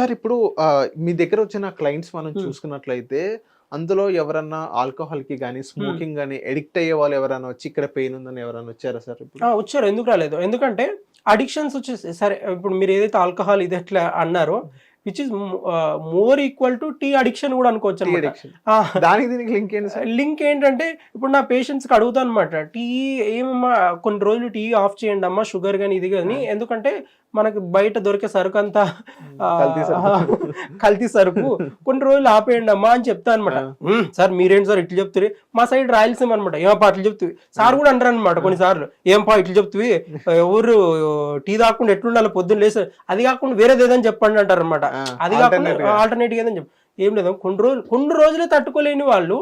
Sir ఇప్పుడు మీ దగ్గర వచ్చిన క్లయింట్స్ మనం. చూసుకున్నట్లయితే అందులో ఎవరన్నా ఆల్కహాల్కి కానీ స్మోకింగ్ కానీ ఎడిక్ట్ అయ్యే వాళ్ళు ఎవరైనా వచ్చి ఇక్కడ పెయిన్ ఉందని ఎవరైనా వచ్చారా సార్ ఇప్పుడు? వచ్చారు. ఎందుకు రాలేదు? ఎందుకంటే అడిక్షన్స్ వచ్చేసి సరే ఇప్పుడు మీరు ఏదైతే ఆల్కహాల్ ఇది ఎట్లా అన్నారో which is more equal to tea addiction కూడా అనుకోవచ్చు అనమాట దానికి దీనికి లింక్ ఏంటి లింక్ ఏంటంటే ఇప్పుడు నా పేషెంట్స్కి అడుగుతాను అనమాట టీ ఏమమ్మా కొన్ని రోజులు టీ ఆఫ్ చేయండి అమ్మా షుగర్ కానీ ఇది కానీ ఎందుకంటే మనకి బయట దొరికే సరుకు అంతా కల్తీ సరుకు. కొన్ని రోజులు ఆపేయండి అమ్మా అని చెప్తా అనమాట సార్ మీరేంటి సార్ ఇట్లా చెప్తారు మా సైడ్ రాయలసీమ అనమాట ఏమప్పా అట్లా చెప్తుంది సార్ కూడా అంటారు అనమాట కొన్నిసార్లు. ఏంపా ఇట్లా చెప్తుంది ఎవరు టీ తాకుండా ఎట్లుండాలి పొద్దున్న లేసి? అది కాకుండా వేరేది ఏదని చెప్పండి అంటారు అనమాట అది కాకుండా. ఆల్టర్నేటివ్ ఏదని చెప్పి. ఏం లేదు. కొన్ని రోజులు కొన్ని రోజులే తట్టుకోలేని వాళ్ళు.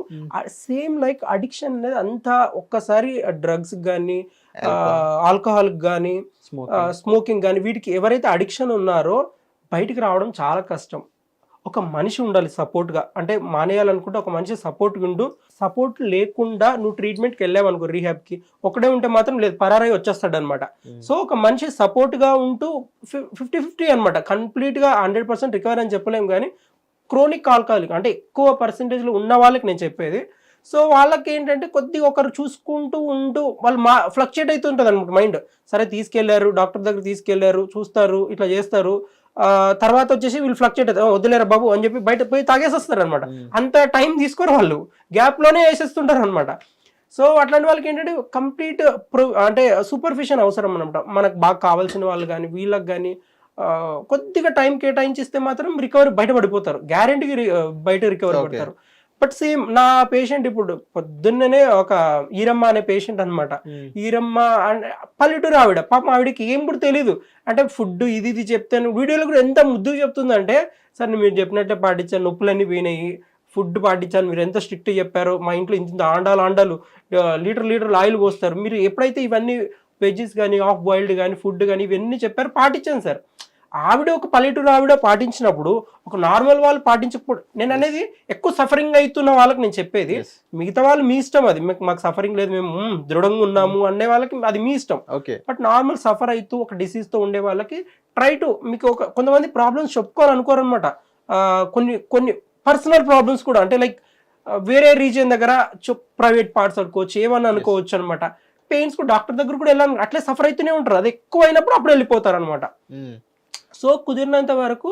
సేమ్ లైక్ అడిక్షన్ అనేది అంతా ఒక్కసారి డ్రగ్స్ కానీ ఆల్కహాల్ కానీ స్మోకింగ్ కానీ వీటికి ఎవరైతే అడిక్షన్ ఉన్నారో బయటికి రావడం చాలా కష్టం. ఒక మనిషి ఉండాలి support గా అంటే మానేయాలనుకుంటే ఒక మనిషి సపోర్ట్ ఉండు. సపోర్ట్ లేకుండా నువ్వు ట్రీట్మెంట్కి వెళ్ళావనుకో రీహాబ్కి ఒకడే ఉంటే మాత్రం లేదు పరారై వచ్చేస్తాడు అనమాట సో ఒక మనిషి support గా ఉంటూ ఫిఫ్టీ ఫిఫ్టీ అనమాట. కంప్లీట్గా హండ్రెడ్ పర్సెంట్ రికవర్ అని చెప్పలేం కానీ క్రోనిక్ ఆల్కహాలిక్ అంటే ఎక్కువ పర్సంటేజ్లో ఉన్న వాళ్ళకి నేను చెప్పేది సో వాళ్ళకి ఏంటంటే కొద్దిగా ఒకరు చూసుకుంటూ ఉంటూ వాళ్ళు మా ఫ్లక్చుయేట్ అవుతుంటుంది అనమాట మైండ్ సరే తీసుకెళ్ళారు డాక్టర్ దగ్గర తీసుకెళ్ళారు చూస్తారు ఇట్లా చేస్తారు. తర్వాత వచ్చేసి వీళ్ళు ఫ్లక్చుయేట్ అవుతారు. వదిలేరా బాబు అని చెప్పి బయట పోయి తాగేసేస్తారు అనమాట అంత టైం తీసుకోరు వాళ్ళు. గ్యాప్లోనే వేసేస్తుంటారు అనమాట సో అట్లాంటి వాళ్ళకి ఏంటంటే కంప్లీట్ అంటే సూపర్ఫిషన్ అవసరం అనమాట మనకు బాగా కావాల్సిన వాళ్ళు కానీ వీళ్ళకి కానీ కొద్దిగా టైం కేటాయించిస్తే మాత్రం రికవరీ బయట పడిపోతారు. గ్యారంటీకి బయట రికవరీ. పడతారు. బట్ సేమ్ నా పేషెంట్ ఇప్పుడు పొద్దున్ననే ఒక ఈరమ్మ అనే పేషెంట్ అన్నమాట. ఈరమ్మ అంటే పల్లెటూరు ఆవిడ పాపం ఆవిడకి ఏం కూడా తెలియదు అంటే ఫుడ్ ఇది ఇది చెప్తాను. వీడియోలో కూడా ఎంత ముద్దుగా చెప్తుందంటే సార్ మీరు చెప్పినట్టే పాటించాను. నొప్పులన్నీ పోయినాయి. ఫుడ్ పాటించాను. మీరు ఎంత స్ట్రిక్ట్ చెప్పారు మా ఇంట్లో ఇంత ఆండాలు ఆండాలు లీటర్ లీటర్ ఆయిల్ పోస్తారు. మీరు ఎప్పుడైతే ఇవన్నీ వెజ్జెస్ కానీ ఆఫ్ బాయిల్డ్ కానీ ఫుడ్ కానీ ఇవన్నీ చెప్పారు పాటించాను సార్. ఆవిడ ఒక పల్లెటూరు ఆవిడ పాటించినప్పుడు ఒక నార్మల్ వాళ్ళు పాటించకపోవడం. నేను అనేది ఎక్కువ సఫరింగ్ అవుతున్న వాళ్ళకి నేను చెప్పేది. మిగతా వాళ్ళు మీ ఇష్టం అది. మీకు మాకు సఫరింగ్ లేదు మేము "మ్మ్, దృఢంగా ఉన్నాము అనే వాళ్ళకి అది మీ ఇష్టం. ఓకే బట్ నార్మల్ సఫర్ అవుతూ ఒక డిసీజ్తో ఉండే వాళ్ళకి ట్రై టు మీకు ఒక కొంతమంది ప్రాబ్లమ్స్ చెప్పుకోవాలనుకోరనమాట కొన్ని కొన్ని పర్సనల్ ప్రాబ్లమ్స్ కూడా. అంటే లైక్ వేరే రీజియన్ దగ్గర ప్రైవేట్ పార్ట్స్ అనుకోవచ్చు ఏమన్నా అనుకోవచ్చు అనమాట పెయిన్స్ కూడా డాక్టర్ దగ్గర కూడా వెళ్ళాలి అట్లే సఫర్ అవుతూనే ఉంటారు. అది ఎక్కువ అయినప్పుడు అప్పుడు వెళ్ళిపోతారు అనమాట సో కుదిరినంత వరకు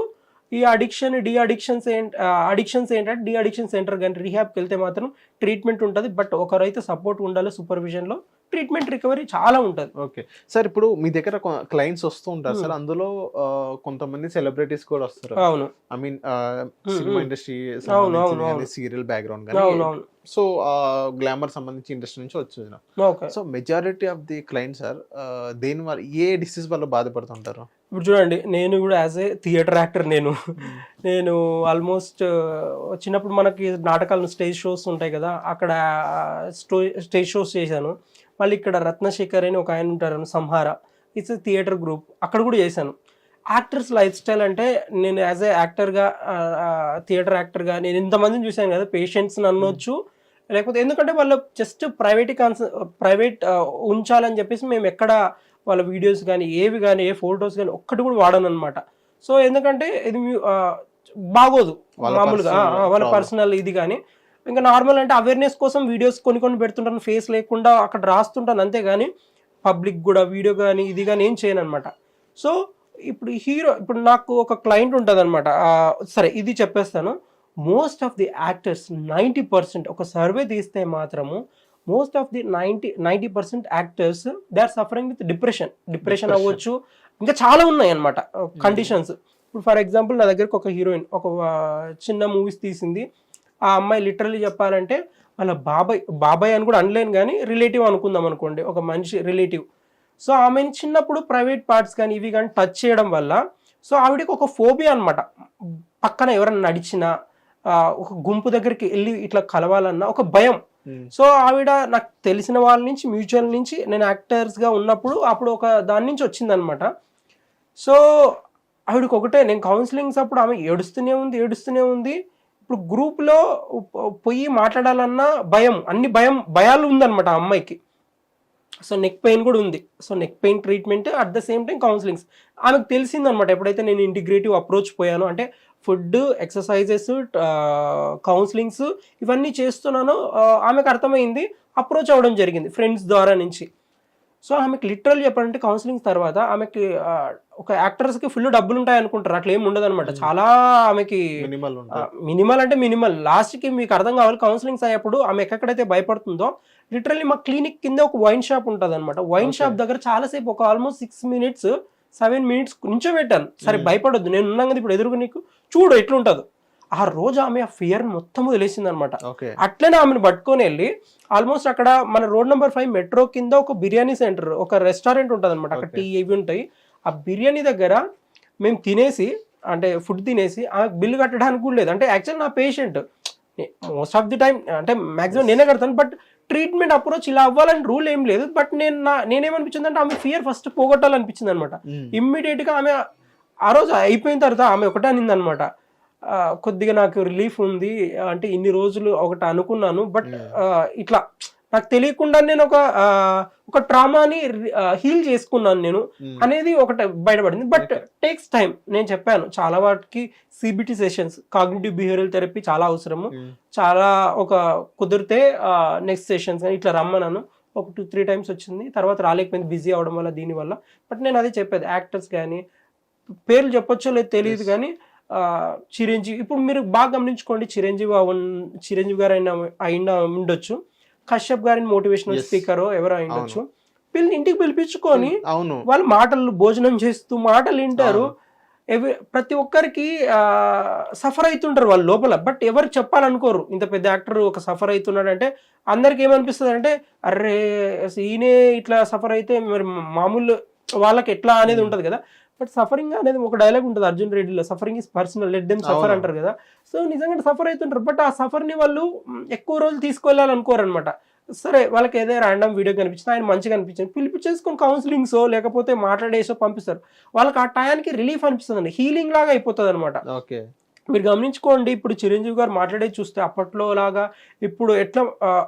ఈ అడిక్షన్ డి అడిక్షన్స్ ఏంటి అడిక్షన్స్ ఏంటంటే డి అడిక్షన్ సెంటర్ కానీ రీహాబ్కి వెళ్తే మాత్రం ట్రీట్మెంట్ ఉంటుంది. బట్ ఒకరైతే సపోర్ట్ ఉండాలి సూపర్విజన్లో ట్రీట్మెంట్ రికవరీ చాలా ఉంటుంది. ఓకే సార్ ఇప్పుడు మీ దగ్గర క్లయింట్స్ వస్తూ ఉంటారు. సార్ అందులో ఆ, కొంతమంది సెలబ్రిటీస్ కూడా వస్తారు. అవును. I mean Hmm, cinema hmm. Industry. Serial background కానీ సో గ్లామర్ సంబంధించి ఇండస్ట్రీ నుంచి వచ్చిన okay. So majority of the clients sir దేని వల్ల ఏ డిసీజ్ వల్ల బాధపడుతుంటారు? ఇప్పుడు చూడండి నేను కూడా యాజ్ ఏ థియేటర్ యాక్టర్ నేను. నేను ఆల్మోస్ట్ చిన్నప్పుడు మనకి నాటకాలు స్టేజ్ షోస్ ఉంటాయి కదా అక్కడ స్టో స్టేజ్ షోస్ చేశాను. మళ్ళీ ఇక్కడ రత్నశేఖర్ అని ఒక ఆయన ఉంటారు సంహార. ఇట్స్ థియేటర్ గ్రూప్ అక్కడ కూడా చేశాను. యాక్టర్స్ లైఫ్ స్టైల్ అంటే నేను యాజ్ ఏ యాక్టర్గా థియేటర్ యాక్టర్గా నేను ఇంతమందిని చూశాను కదా పేషెంట్స్ని అనొచ్చు లేకపోతే ఎందుకంటే వాళ్ళు జస్ట్ ప్రైవేట్ కాన్స ప్రైవేట్ ఉంచాలని చెప్పేసి మేము ఎక్కడ వాళ్ళ వీడియోస్ కానీ ఏవి కానీ ఏ ఫొటోస్ కానీ ఒక్కటి కూడా వాడను అనమాట సో ఎందుకంటే ఇది ఆ, బాగోదు. మామూలుగా వాళ్ళ. పర్సనల్ ఇది కానీ ఇంకా నార్మల్ అంటే అవేర్నెస్ కోసం వీడియోస్ కొన్ని కొన్ని పెడుతుంటాను. ఫేస్ లేకుండా అక్కడ రాస్తుంటాను అంతే కానీ పబ్లిక్ కూడా వీడియో కానీ ఇది కానీ ఏం చేయను అనమాట సో ఇప్పుడు హీరో ఇప్పుడు నాకు ఒక క్లయింట్ ఉంటుంది అనమాట సరే ఇది చెప్పేస్తాను. Most of the actors ninety percent ఒక సర్వే తీస్తే మాత్రము most of the ninety ninety percent actors they are suffering with depression depression Depression. అవ్వచ్చు. ఇంకా చాలా ఉన్నాయి అనమాట కండిషన్స్ ఇప్పుడు ఫర్ ఎగ్జాంపుల్ నా దగ్గరకు ఒక హీరోయిన్ ఒక ఆ, చిన్న మూవీస్ తీసింది. ఆ అమ్మాయి లిటరలీ చెప్పాలంటే వాళ్ళ బాబాయ్ బాబాయ్ అని కూడా అనలేను కానీ రిలేటివ్ అనుకుందాం అనుకోండి ఒక మనిషి రిలేటివ్ సో ఆమెను చిన్నప్పుడు ప్రైవేట్ పార్ట్స్ కానీ ఇవి కానీ టచ్ చేయడం వల్ల సో ఆవిడకి ఒక ఫోబియా అనమాట పక్కన ఎవరైనా నడిచినా ఒక గుంపు దగ్గరికి వెళ్ళి ఇట్లా కలవాలన్న ఒక భయం. సో ఆవిడ నాకు తెలిసిన వాళ్ళ నుంచి మ్యూచువల్ నుంచి నేను యాక్టర్స్గా ఉన్నప్పుడు అప్పుడు ఒక దాని నుంచి వచ్చిందనమాట సో ఆవిడకి ఒకటే నేను కౌన్సిలింగ్స్ అప్పుడు ఆమె ఏడుస్తూనే ఉంది ఏడుస్తూనే ఉంది. ఇప్పుడు గ్రూప్లో పోయి మాట్లాడాలన్న భయం అన్ని భయం భయాలు ఉందన్నమాట ఆ అమ్మాయికి. సో నెక్ పెయిన్ కూడా ఉంది. So neck pain treatment at the same time counsellings ఆమెకు తెలిసిందనమాట ఎప్పుడైతే నేను ఇంటిగ్రేటివ్ అప్రోచ్ పోయాను అంటే ఫుడ్ ఎక్సర్సైజెస్ కౌన్సిలింగ్స్ ఇవన్నీ చేస్తున్నానో. ఆమెకు అర్థమైంది అప్రోచ్ అవ్వడం జరిగింది ఫ్రెండ్స్ ద్వారా నుంచి. సో ఆమెకి లిటరల్ చెప్పాలంటే కౌన్సిలింగ్ తర్వాత ఆమెకి ఒక యాక్టర్స్కి ఫుల్ డబ్బులు ఉంటాయి అనుకుంటారు. అట్లా ఏమి ఉండదు అనమాట చాలా ఆమెకి మినిమల్ అంటే మినిమల్. లాస్ట్కి మీకు అర్థం కావాలి కౌన్సిలింగ్స్ అయ్యేప్పుడు ఆమె ఎక్కడైతే భయపడుతుందో లిటరల్లీ మా క్లినిక్ కింద ఒక వైన్ షాప్ ఉంటుంది అనమాట వైన్. షాప్ దగ్గర చాలాసేపు ఒక almost six minutes seven minutes నుంచో పెట్టాను. సరే. భయపడొద్దు. నేను ఉన్నాం కదా ఇప్పుడు ఎదురుగా నీకు చూడు ఎట్లుంటుందో. ఆ రోజు ఆమె ఆ ఫియర్ మొత్తం వదిలేసింది అనమాట అట్లనే ఆమెను పట్టుకొని వెళ్ళి ఆల్మోస్ట్ అక్కడ మన రోడ్ నెంబర్ ఫైవ్ మెట్రో కింద ఒక బిర్యానీ సెంటర్ ఒక రెస్టారెంట్ ఉంటుంది అనమాట అక్కడ. టీ ఇవి ఉంటాయి. ఆ బిర్యానీ దగ్గర మేము తినేసి అంటే ఫుడ్ తినేసి ఆ బిల్లు కట్టడానికి కూడా లేదు. అంటే యాక్చువల్ నా patient. Most of the time అంటే మాక్సిమం నేనే కడతాను. బట్ ట్రీట్మెంట్ అప్రోచ్ ఇలా అవ్వాలని రూల్ ఏం లేదు. బట్ నేను నా నేనేమనిపించింది అంటే ఆమె ఫియర్ ఫస్ట్ పోగొట్టాలనిపించింది అనమాట ఇమ్మీడియట్గా ఆమె ఆ రోజు అయిపోయిన తర్వాత ఆమె ఒకటే అనింది అనమాట కొద్దిగా నాకు రిలీఫ్ ఉంది. అంటే ఇన్ని రోజులు ఒకటి అనుకున్నాను. బట్ ఇట్లా నాకు తెలియకుండా నేను ఒక ఒక ట్రామాని హీల్ చేసుకున్నాను నేను అనేది ఒకటి బయటపడింది. బట్ టేక్స్ టైం నేను చెప్పాను చాలా వాటికి CBT sessions cognitive behavioural therapy చాలా అవసరము. చాలా ఒక కుదిరితే నెక్స్ట్ సెషన్స్ ఇట్లా రమ్మన్నాను. ఒక టూ త్రీ టైమ్స్ వచ్చింది. తర్వాత రాలేకపోయింది బిజీ అవడం వల్ల దీనివల్ల. బట్ నేను అదే చెప్పేది యాక్టర్స్ కానీ పేర్లు చెప్పొచ్చో లేదు తెలియదు. కానీ చిరంజీవి ఇప్పుడు మీరు బాగా గమనించుకోండి చిరంజీవి చిరంజీవి గారు అయినా అయినా ఉండొచ్చు. కశ్యప్ గారిని మోటివేషనల్. స్పీకర్ ఎవరో ఉండొచ్చు. పిల్లి ఇంటికి పిలిపించుకొని అవును. వాళ్ళ మాటలు భోజనం చేస్తూ మాటలు వింటారు. ప్రతి ఒక్కరికి సఫర్ అవుతుంటారు వాళ్ళ లోపల. బట్ ఎవరు చెప్పాలనుకోరు. ఇంత పెద్ద యాక్టర్ ఒక సఫర్ అవుతున్నాడు అంటే అందరికి ఏమనిపిస్తుంది అంటే అరే ఈయనే ఇట్లా సఫర్ అయితే మరి మామూలు వాళ్ళకి ఎట్లా అనేది Hmm. ఉంటది కదా. బట్ సఫరింగ్ అనేది ఒక డైలాగ్ ఉంటుంది Arjun రెడ్డిలో suffering is personal let them suffer. అంటారు కదా. సో నిజంగా సఫర్ అవుతుంటారు. బట్ ఆ సఫర్ని వాళ్ళు ఎక్కువ రోజులు తీసుకెళ్ళాలనుకోరు అనమాట సరే వాళ్ళకి ఏదో ర్యాండమ్ వీడియో కనిపించింది ఆయన మంచిగా అనిపించింది. పిలిపించేసుకొని కౌన్సిలింగ్సో లేకపోతే మాట్లాడేసో పంపిస్తారు. వాళ్ళకి ఆ టయానికి రిలీఫ్ అనిపిస్తుంది హీలింగ్ లాగా అయిపోతుంది అనమాట ఓకే. మీరు గమనించుకోండి ఇప్పుడు చిరంజీవి గారు మాట్లాడేది చూస్తే అప్పట్లో లాగా ఇప్పుడు ఎట్లా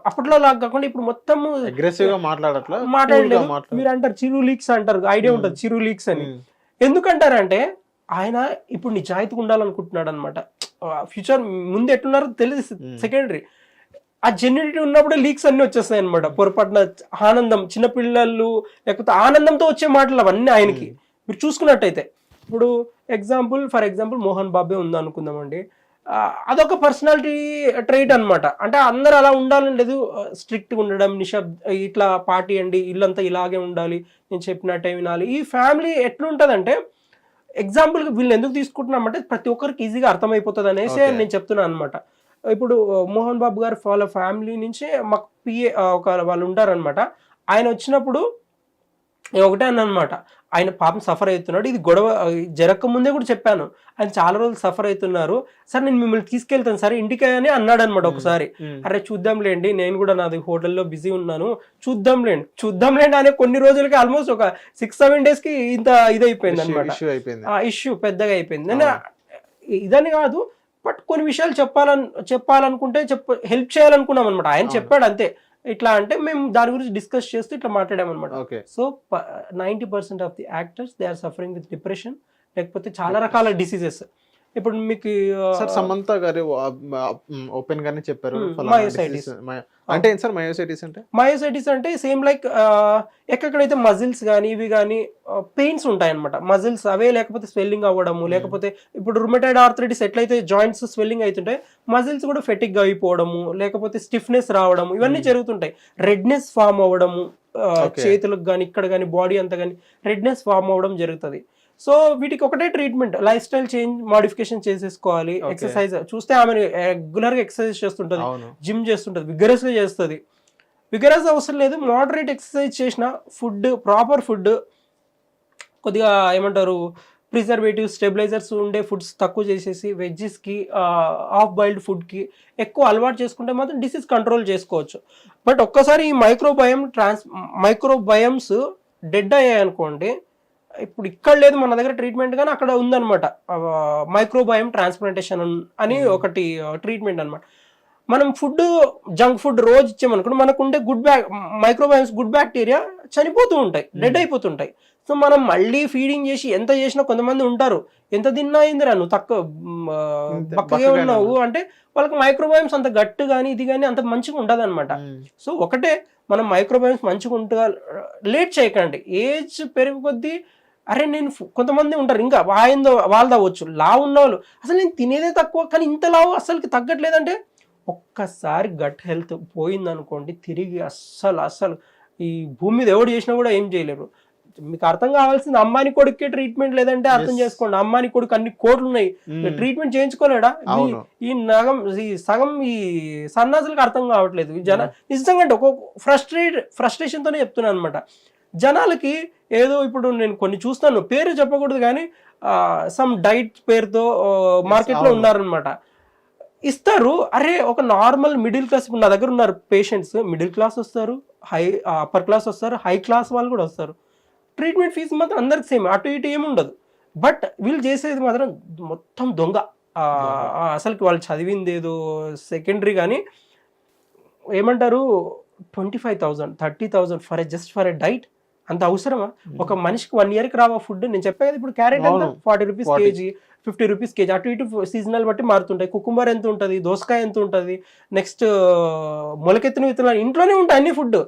అప్పట్లో లాగా కాకుండా ఇప్పుడు మొత్తం అగ్రెసివ్గా మాట్లాడట్లా? మాట్లాడలేదు. మాట్లాడు- మీరు అంటారు చిరు లీక్స్ అంటారు. ఐడియా. ఉంటుంది చిరు లీక్స్ అని. ఎందుకంటారంటే ఆయన ఇప్పుడు నిజాయితీగా ఉండాలనుకుంటున్నాడు అనమాట ఫ్యూచర్ ముందు ఎట్లున్నారో తెలియదు. సెకండరీ. ఆ జెన్యునిటీ ఉన్నప్పుడు లీక్స్ అన్ని వచ్చేస్తాయి అనమాట పొరపాటున ఆనందం చిన్నపిల్లలు లేకపోతే ఆనందంతో వచ్చే మాటలు అవన్నీ ఆయనకి. మీరు చూసుకున్నట్టయితే. ఇప్పుడు ఎగ్జాంపుల్ ఫర్ ఎగ్జాంపుల్ మోహన్ బాబే ఉంది అనుకుందామండి ఆ, అదొక పర్సనాలిటీ ట్రైట్ అన్నమాట. అంటే అందరు అలా ఉండాలని లేదు. స్ట్రిక్ట్గా ఉండడం నిషబ్ ఇట్లా పార్టీ అండి ఇల్లంతా ఇలాగే ఉండాలి నేను చెప్పినట్టే వినాలి. ఈ ఫ్యామిలీ ఎట్లుంటుందంటే ఎగ్జాంపుల్ వీళ్ళని ఎందుకు తీసుకుంటున్నామంటే ప్రతి ఒక్కరికి ఈజీగా అర్థమైపోతుంది అనేసి. నేను చెప్తున్నాను అనమాట ఇప్పుడు మోహన్ బాబు గారు వాళ్ళ ఫ్యామిలీ నుంచే మాకు పిఏ ఒక వాళ్ళు ఉంటారనమాట ఆయన వచ్చినప్పుడు నేను ఒకటే అన్నమాట. ఆయన పాపం సఫర్ అవుతున్నాడు. ఇది గొడవ జరగక ముందే కూడా చెప్పాను. ఆయన చాలా రోజులు సఫర్ అవుతున్నారు. సార్ నేను మిమ్మల్ని తీసుకెళ్తాను సరే ఇంటికి అని అన్నాడు అనమాట ఒకసారి. అరే చూద్దాంలేండి నేను కూడా నాది హోటల్లో బిజీ ఉన్నాను. చూద్దాంలేండి చూద్దాంలేండి అనే కొన్ని రోజులకి ఆల్మోస్ట్ ఒక సిక్స్ సెవెన్ డేస్కి ఇంత ఇదైపోయింది అనమాట ఇష్యూ పెద్దగా అయిపోయింది. నేను ఇదని కాదు బట్ కొన్ని విషయాలు చెప్పాలని చెప్పాలనుకుంటే చెప్ప హెల్ప్ చేయాలనుకున్నాం అనమాట ఆయన. చెప్పాడు అంతే. ఇట్లా అంటే మేము దాని గురించి డిస్కస్ చేస్తూ ఇట్లా మాట్లాడామన్నమాట. Okay so ninety percent of the actors they are suffering with depression లేకపోతే చాలా రకాల డిసీజెస్ ఇప్పుడు మీకు సార్ సమంత గారు ఓపెన్ గానే చెప్పారు. my- అంటే సార్ మయోసైటిస్ అంటే? మయోసైటిస్ అంటే సేమ్ లైక్ ఎక్కడైతే మజిల్స్ కానీ ఇవి కానీ పెయిన్స్ ఉంటాయి అనమాట మజిల్స్ అవే లేకపోతే స్వెల్లింగ్ అవ్వడము లేకపోతే ఇప్పుడు రుమటైడ్ ఆర్థరైటిస్ ఎట్లయితే జాయింట్స్ స్వెల్లింగ్ అవుతుంటాయి మజిల్స్ కూడా ఫెటిక్ అయిపోవడము లేకపోతే స్టిఫ్నెస్ రావడము ఇవన్నీ. జరుగుతుంటాయి. రెడ్నెస్ ఫామ్ అవ్వడము. చేతులకు కానీ ఇక్కడ కానీ బాడీ అంతా కానీ రెడ్నెస్ ఫామ్ అవ్వడం జరుగుతుంది. సో వీటికి ఒకటే treatment lifestyle change modification చేసేసుకోవాలి. ఎక్సర్సైజ్ చూస్తే ఆమె రెగ్యులర్గా ఎక్సర్సైజ్ చేస్తుంటది జిమ్ చేస్తుంటుంది విగరస్గా చేస్తుంది. విగరస్ అవసరం లేదు మోడరేట్ ఎక్సర్సైజ్ చేసిన ఫుడ్ ప్రాపర్ ఫుడ్ కొద్దిగా ఏమంటారు ప్రిజర్వేటివ్ స్టెబిలైజర్స్ ఉండే ఫుడ్స్ తక్కువ చేసేసి వెజ్జెస్కి హాఫ్ బాయిల్డ్ ఫుడ్కి ఎక్కువ అలవాటు చేసుకుంటే మాత్రం డిసీజ్ కంట్రోల్ చేసుకోవచ్చు. బట్ ఒక్కసారి ఈ మైక్రోబయం ట్రాన్స్ మైక్రోబయమ్స్ డెడ్ అయ్యాయి అనుకోండి ఇప్పుడు ఇక్కడ లేదు మన దగ్గర ట్రీట్మెంట్ కానీ అక్కడ ఉందన్నమాట. మైక్రోబయం ట్రాన్స్ప్లాంటేషన్ అని. ఒకటి ట్రీట్మెంట్ అన్నమాట. మనం ఫుడ్ జంక్ ఫుడ్ రోజు ఇచ్చామనుకోండి మనకు ఉండే good back microbiomes good bacteria చనిపోతూ ఉంటాయి డెడ్ అయిపోతుంటాయి. సో మనం మళ్ళీ ఫీడింగ్ చేసి ఎంత చేసినా కొంతమంది ఉంటారు. ఎంత తిన్నా అయిందిరా నువ్వు తక్కువ బక్కగానే ఉన్నావు అంటే వాళ్ళకి మైక్రోబయోమ్స్ అంత గట్టు కానీ ఇది కానీ అంత మంచిగా ఉండదు అనమాట. సో ఒకటే మనం మైక్రోబయోమ్స్ మంచిగా ఉంటుందా లేట్ చేయకండి. ఏజ్ పెరుగు కొద్దీ అరే నేను కొంతమంది ఉంటారు ఇంకా వాయిందో వాళ్ళు అవ్వచ్చు లావు ఉన్న వాళ్ళు. అసలు నేను తినేదే తక్కువ కానీ ఇంత లావు అసలుకి తగ్గట్లేదంటే ఒక్కసారి గట్ హెల్త్ పోయిందనుకోండి తిరిగి అస్సలు అస్సలు ఈ భూమి మీద ఎవడు చేసినా కూడా ఏం చేయలేరు. మీకు అర్థం కావాల్సింది అమ్మాని కొడుకే ట్రీట్మెంట్ లేదంటే అర్థం. చేసుకోండి. అమ్మాని కొడుకు అన్ని కోట్లు ఉన్నాయి. ట్రీట్మెంట్ చేయించుకోలేడా? ఈ- నగం ఈ సగం ఈ సన్నాసులకు అర్థం కావట్లేదు. జన నిజంగా అంటే ఒక ఫ్రస్ట్రేట్ ఫ్రస్ట్రేషన్ తోనే చెప్తున్నాను అనమాట జనాలకి ఏదో ఇప్పుడు నేను కొన్ని చూస్తాను. పేరు చెప్పకూడదు కానీ సమ్ డైట్ పేరుతో మార్కెట్లో అవును. ఉన్నారనమాట ఇస్తారు. అరే ఒక నార్మల్ మిడిల్ క్లాస్ ఇప్పుడు నా దగ్గర ఉన్నారు పేషెంట్స్ మిడిల్ క్లాస్ వస్తారు హై అప్పర్ క్లాస్ వస్తారు హై క్లాస్ వాళ్ళు కూడా వస్తారు. ట్రీట్మెంట్ ఫీజు మాత్రం అందరికి సేమ్ అటు ఇటు ఏమి ఉండదు. బట్ వీళ్ళు చేసేది మాత్రం మొత్తం దొంగ. అసలుకి వాళ్ళు చదివింది ఏదో సెకండరీ కానీ ఏమంటారు twenty five thousand thirty thousand for a just for a diet అంత అవసరమా? ఒక మనిషికి వన్ ఇయర్కి రావా ఫుడ్ నేను చెప్పేది ఇప్పుడు క్యారెట్ ఎంత. Forty rupees 40. KG fifty rupees KG. అటు ఇటు సీజనల్ బట్టి మారుతుంటాయి. కుకుంబర్ ఎంత ఉంటుంది? దోసకాయ ఎంత ఉంటుంది? నెక్స్ట్ మొలకెత్తిన విత్తనాలు. ఇంట్లోనే ఉంటాయి అన్ని ఫుడ్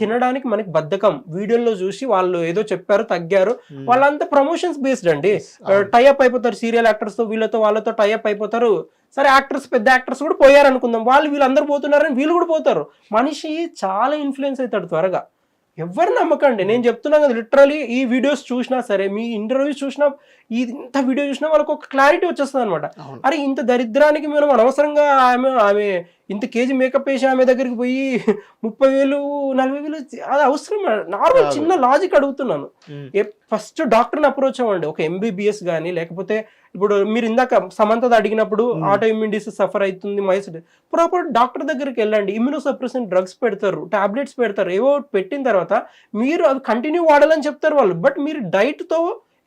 తినడానికి మనకి బద్ధకం. వీడియోలో చూసి వాళ్ళు ఏదో చెప్పారు తగ్గారు. వాళ్ళంతా ప్రమోషన్స్ బేస్డ్ అండి. టైఅప్ అయిపోతారు సీరియల్ యాక్టర్స్తో వీళ్ళతో వాళ్ళతో టైఅప్ అయిపోతారు. సరే యాక్టర్స్ పెద్ద యాక్టర్స్ కూడా పోయారు అనుకుందాం వాళ్ళు వీళ్ళందరూ పోతున్నారని వీళ్ళు కూడా పోతారు. మనిషి చాలా ఇన్ఫ్లుయెన్స్ అవుతాడు త్వరగా. ఎవరు నమ్మకండి నేను చెప్తున్నాను కదా లిటరలీ ఈ వీడియోస్ చూసినా సరే మీ ఇంటర్వ్యూస్ చూసినా ఈ ఇంత వీడియో చూసినా వాళ్ళకి ఒక క్లారిటీ వచ్చేస్తుంది అనమాట. అరే ఇంత దరిద్రానికి మనం అనవసరంగా ఆమె ఆమె ఇంత కేజీ మేకప్ వేసి ఆమె దగ్గరికి పోయి ముప్పై వేలు నలభై వేలు అది అవసరం నార్మల్. చిన్న లాజిక్ అడుగుతున్నాను. ఫస్ట్ డాక్టర్ని అప్రోచ్ అవ్వండి ఒక ఎంబీబీఎస్ కానీ లేకపోతే ఇప్పుడు మీరు ఇందాక సమంతది అడిగినప్పుడు. ఆటో ఇమ్యూన్ డిసీజ్ సఫర్ అవుతుంది మైస్ ప్రాపర్ డాక్టర్ దగ్గరికి వెళ్ళండి ఇమ్యూనో సప్రెసెంట్ డ్రగ్స్ పెడతారు టాబ్లెట్స్ పెడతారు ఏవో పెట్టిన తర్వాత మీరు అది కంటిన్యూ వాడాలని చెప్తారు వాళ్ళు బట్ మీరు డైట్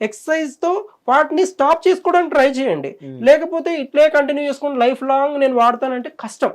తో ఎక్సర్సైజ్తో వాటిని స్టాప్ చేసుకోవడానికి ట్రై చేయండి. లేకపోతే ఇట్లే కంటిన్యూ చేసుకుని లైఫ్ లాంగ్ నేను వాడతానంటే కష్టం